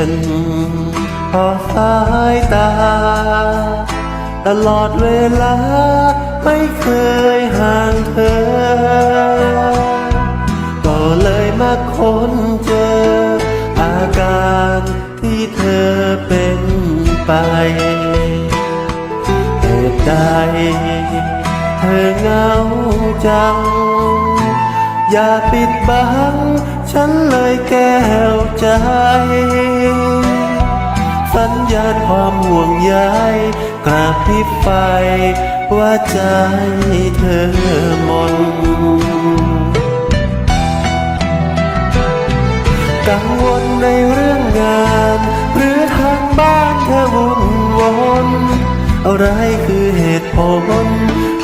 ็นพอสายตา ตลอดเวลาไม่เคยห่างเธอ ก็เลยมาค้นเจอ อาการที่เธอเป็นไปเหตุใดเธอเงาจัง อย่าปิดบัง ฉันเลยแก้วใจ สัญญาณความห่วงใยกระพริบไฟว่าใจเธอหมนกังวลในเรื่องงาน หรือทางบ้านเธอวุ่นวนอะไรคือเหตุผล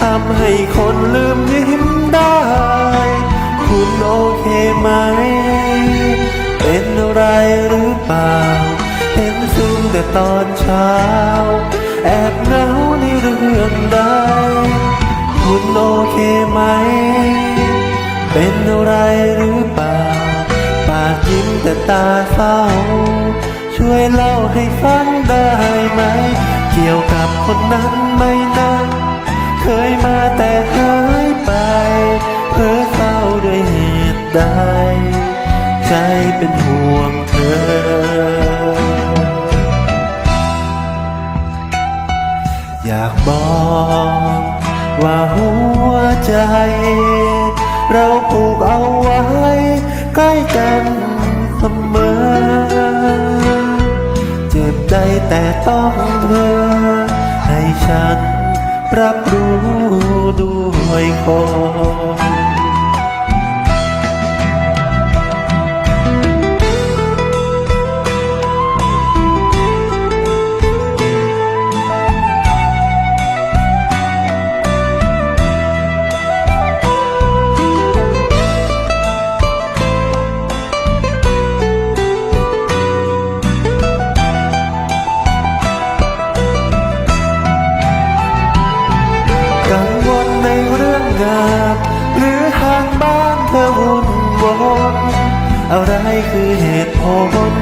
ทำให้คนลืมยิ้มได้ คุณโอเคไหม เป็นอะไรหรือเปล่า เห็นซึม แต่ตอนเช้า แอบเหงาในเรื่องใดคุณโอเคไหม เป็นอะไรหรือเปล่า ปากยิ้มแต่ตาเศร้า ช่วยเล่าให้ฟังได้ไหม เกี่ยวกับคนนั้นไม่นานเคยมาแต่หายไป เพ้อเศร้าด้วยเหตุใด ใจเป็นห่วง วใจ เราผูกเอาไว้ใกล้กันเสมอ เจ็บใจแต่ต้องเธอ ให้ฉันรับรู้ด้วยคน คือเหตุผล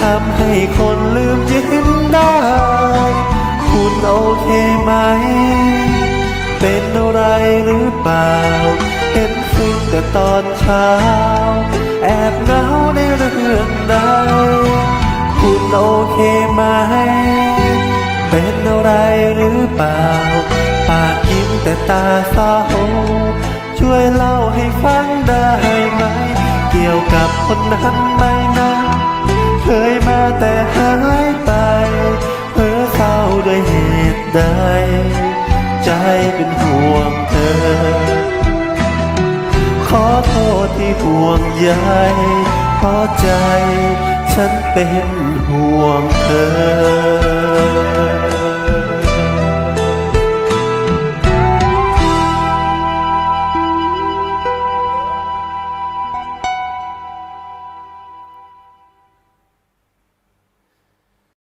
ทำให้คนลืมยิ้มได้ คุณโอเคไหม เป็นอะไรหรือเปล่าเห็นซึ้งแต่ตอนเช้า แอบเหงาในเรื่องใด คุณโอเคไหม เป็นอะไรหรือเปล่า ปากยิ้มแต่ตาเศร้าช่วยเล่าให้ฟังได้ไหม เกี่ยวกับคนนั้น ใด ใจเป็นห่วงเธอ ขอโทษที่ห่วงใยเพราะใจ ฉันเป็นห่วงเธอ